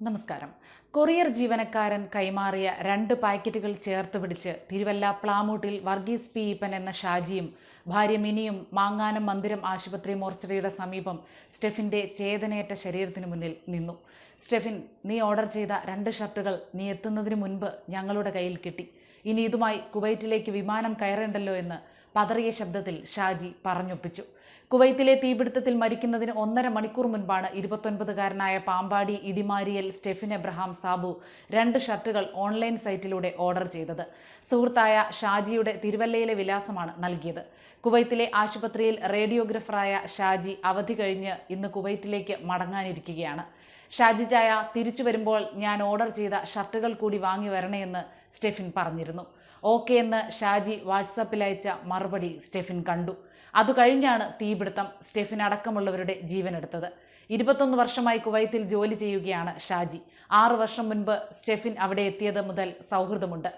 നമസ്കാരം. കൊറിയർ ജീവനക്കാരൻ കൈമാറിയ രണ്ട് പാക്കറ്റുകൾ ചേർത്ത് പിടിച്ച് തിരുവല്ല പ്ലാമൂട്ടിൽ വർഗീസ് പി. ഈപ്പൻ എന്ന ഷാജിയും ഭാര്യ മിനിയും മാങ്ങാനം മന്ദിരം ആശുപത്രി മോർച്ചറിയുടെ സമീപം സ്റ്റെഫിന്റെ ചേതനയേറ്റ ശരീരത്തിന് മുന്നിൽ നിന്നു. സ്റ്റെഫിൻ നീ ഓർഡർ ചെയ്ത രണ്ട് ഷർട്ടുകൾ നീ എത്തുന്നതിന് മുൻപ് ഞങ്ങളുടെ കയ്യിൽ കിട്ടി. ഇനി ഇതുമായി കുവൈറ്റിലേക്ക് വിമാനം കയറേണ്ടല്ലോ എന്ന് പതറിയ ശബ്ദത്തിൽ ഷാജി പറഞ്ഞൊപ്പിച്ചു. കുവൈത്തിലെ തീപിടുത്തത്തിൽ മരിക്കുന്നതിന് ഒന്നര മണിക്കൂർ മുൻപാണ് ഇരുപത്തൊൻപതുകാരനായ പാമ്പാടി ഇടിമാരിയൽ സ്റ്റെഫിൻ എബ്രഹാം സാബു രണ്ട് ഷർട്ടുകൾ ഓൺലൈൻ സൈറ്റിലൂടെ ഓർഡർ ചെയ്തത്. സുഹൃത്തായ ഷാജിയുടെ തിരുവല്ലയിലെ വിലാസമാണ് നൽകിയത്. കുവൈത്തിലെ ആശുപത്രിയിൽ റേഡിയോഗ്രഫറായ ഷാജി അവധി കഴിഞ്ഞ് ഇന്ന് കുവൈത്തിലേക്ക് മടങ്ങാനിരിക്കുകയാണ്. ഷാജി ചായ തിരിച്ചു വരുമ്പോൾ ഞാൻ ഓർഡർ ചെയ്ത ഷർട്ടുകൾ കൂടി വാങ്ങി വരണേയെന്ന് സ്റ്റെഫിൻ പറഞ്ഞിരുന്നു. ഓക്കെ എന്ന് ഷാജി വാട്സാപ്പിൽ അയച്ച മറുപടി സ്റ്റെഫിൻ കണ്ടു. അതു കഴിഞ്ഞാണ് തീപിടുത്തം സ്റ്റെഫിൻ അടക്കമുള്ളവരുടെ ജീവനെടുത്തത് ഇരുപത്തൊന്ന് വർഷമായി കുവൈത്തിൽ ജോലി ചെയ്യുകയാണ് ഷാജി. ആറു വർഷം മുൻപ് സ്റ്റെഫിൻ അവിടെ എത്തിയത് മുതൽ സൗഹൃദമുണ്ട്.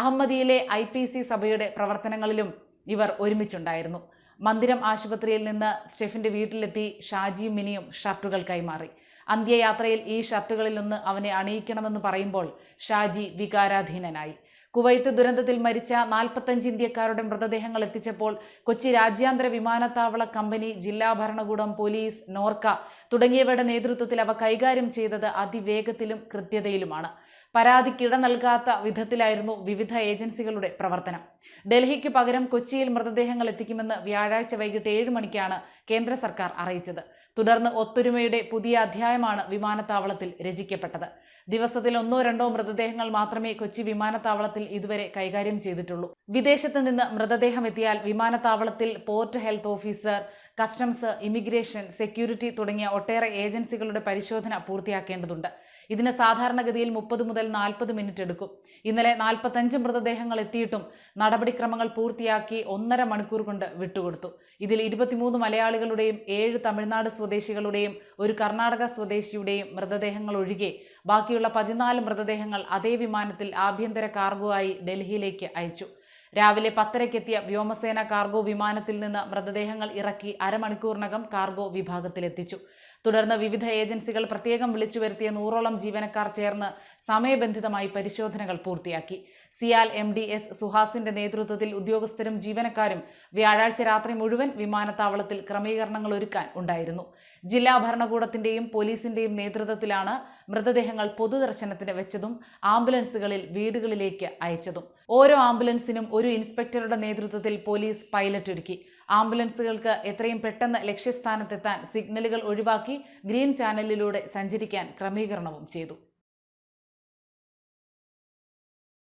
അഹമ്മദിയിലെ ഐ പി സി സഭയുടെ പ്രവർത്തനങ്ങളിലും ഇവർ ഒരുമിച്ചുണ്ടായിരുന്നു. മന്ദിരം ആശുപത്രിയിൽ നിന്ന് സ്റ്റെഫിന്റെ വീട്ടിലെത്തി ഷാജിയും മിനിയും ഷർട്ടുകൾ കൈമാറി. അന്ത്യയാത്രയിൽ ഈ ഷർട്ടുകളിൽ ഷർട്ടുകളിലൊന്ന് അവനെ അണിയിക്കണമെന്ന് പറയുമ്പോൾ ഷാജി വികാരാധീനനായി. കുവൈത്ത് ദുരന്തത്തിൽ മരിച്ച നാൽപ്പത്തഞ്ച് ഇന്ത്യക്കാരുടെ മൃതദേഹങ്ങൾ എത്തിച്ചപ്പോൾ കൊച്ചി രാജ്യാന്തര വിമാനത്താവള കമ്പനി ജില്ലാ ഭരണകൂടം പോലീസ് നോർക്ക തുടങ്ങിയവരുടെ നേതൃത്വത്തിൽ അവ കൈകാര്യം ചെയ്തത് അതിവേഗത്തിലും കൃത്യതയിലുമാണ് പരാതിക്കിട നൽകാത്ത വിധത്തിലായിരുന്നു വിവിധ ഏജൻസികളുടെ പ്രവർത്തനം. ഡൽഹിക്ക് പകരം കൊച്ചിയിൽ മൃതദേഹങ്ങൾ എത്തിക്കുമെന്ന് വ്യാഴാഴ്ച വൈകിട്ട് ഏഴ് മണിക്കാണ് കേന്ദ്ര സർക്കാർ അറിയിച്ചത്. തുടർന്ന് ഒത്തൊരുമയുടെ പുതിയ അധ്യായമാണ് വിമാനത്താവളത്തിൽ രചിക്കപ്പെട്ടത്. ദിവസത്തിൽ ഒന്നോ രണ്ടോ മൃതദേഹങ്ങൾ മാത്രമേ കൊച്ചി വിമാനത്താവളത്തിൽ ഇതുവരെ കൈകാര്യം ചെയ്തിട്ടുള്ളൂ. വിദേശത്ത് നിന്ന് മൃതദേഹം എത്തിയാൽ വിമാനത്താവളത്തിൽ port health officer customs immigration security തുടങ്ങിയ ഒട്ടേറെ ഏജൻസികളുടെ പരിശോധന പൂർത്തിയാക്കേണ്ടതുണ്ട്. ഇതിന് സാധാരണഗതിയിൽ മുപ്പത് മുതൽ നാൽപ്പത് മിനിറ്റ് എടുക്കും. ഇന്നലെ നാൽപ്പത്തഞ്ച് മൃതദേഹങ്ങൾ എത്തിയിട്ടും നടപടിക്രമങ്ങൾ പൂർത്തിയാക്കി ഒന്നര മണിക്കൂർ കൊണ്ട് വിട്ടുകൊടുത്തു. ഇതിൽ ഇരുപത്തിമൂന്ന് മലയാളികളുടെയും ഏഴ് തമിഴ്നാട് സ്വദേശികളുടെയും ഒരു കർണാടക സ്വദേശിയുടെയും മൃതദേഹങ്ങൾ ഒഴികെ ബാക്കിയുള്ള പതിനാല് മൃതദേഹങ്ങൾ അതേ വിമാനത്തിൽ ആഭ്യന്തര കാർഗോ ആയി ഡൽഹിയിലേക്ക് അയച്ചു. രാവിലെ പത്തരയ്ക്കെത്തിയ വ്യോമസേന കാർഗോ വിമാനത്തിൽ നിന്ന് മൃതദേഹങ്ങൾ ഇറക്കി അരമണിക്കൂറിനകം കാർഗോ വിഭാഗത്തിലെത്തിച്ചു. തുടർന്ന് വിവിധ ഏജൻസികൾ പ്രത്യേകം വിളിച്ചു വരുത്തിയ നൂറോളം ജീവനക്കാർ ചേർന്ന് സമയബന്ധിതമായി പരിശോധനകൾ പൂർത്തിയാക്കി. സിയാൽ എം ഡി എസ് സുഹാസിന്റെ നേതൃത്വത്തിൽ ഉദ്യോഗസ്ഥരും ജീവനക്കാരും വ്യാഴാഴ്ച രാത്രി മുഴുവൻ വിമാനത്താവളത്തിൽ ക്രമീകരണങ്ങൾ ഒരുക്കാൻ ഉണ്ടായിരുന്നു. ജില്ലാ ഭരണകൂടത്തിന്റെയും പോലീസിന്റെയും നേതൃത്വത്തിലാണ് മൃതദേഹങ്ങൾ പൊതുദർശനത്തിന് വെച്ചതും ആംബുലൻസുകളിൽ വീടുകളിലേക്ക് അയച്ചതും. ഓരോ ആംബുലൻസിനും ഒരു ഇൻസ്പെക്ടറുടെ നേതൃത്വത്തിൽ പോലീസ് പൈലറ്റ് ഒരുക്കി. ആംബുലൻസുകൾക്ക് എത്രയും പെട്ടെന്ന് ലക്ഷ്യസ്ഥാനത്തെത്താൻ സിഗ്നലുകൾ ഒഴിവാക്കി ഗ്രീൻ ചാനലിലൂടെ സഞ്ചരിക്കാൻ ക്രമീകരണവും ചെയ്തു.